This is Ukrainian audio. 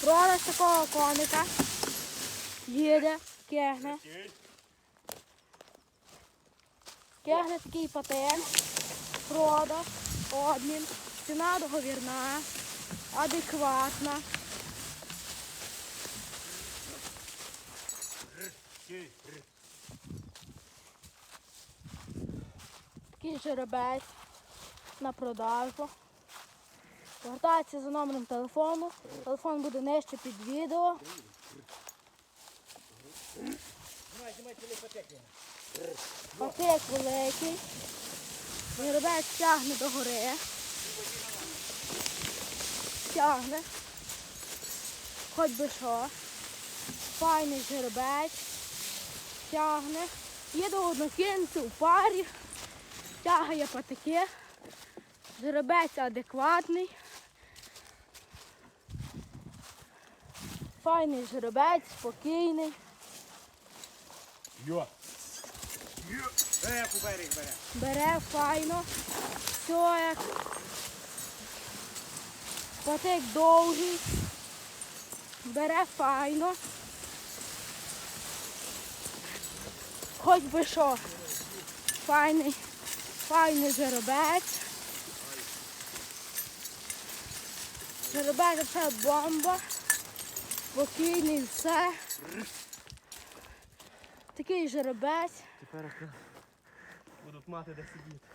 Продаж такого коника. Їде, кегне. Кегне такий патент. Продаж, обмін. Ціна договірна, адекватна. Такий жеребець на продажу. Звертається за номером телефону. Телефон буде нижче під відео. Патик великий. Жеребець тягне до гори. Тягне. Хоч би що. Файний жеребець. Тягне. Їде однокінці у парі. Тягає патики. Жеребець адекватний. Файний жеребець, спокійний. Йо. Йо. Бере по берег бере. Бере файно. Все як. Патик довгий. Бере файно. Хоч би що. Файний, файний жеребець. Жеребець це бомба. Спокійний все. Такий жеребець. Тепер будуть мати де сидіти.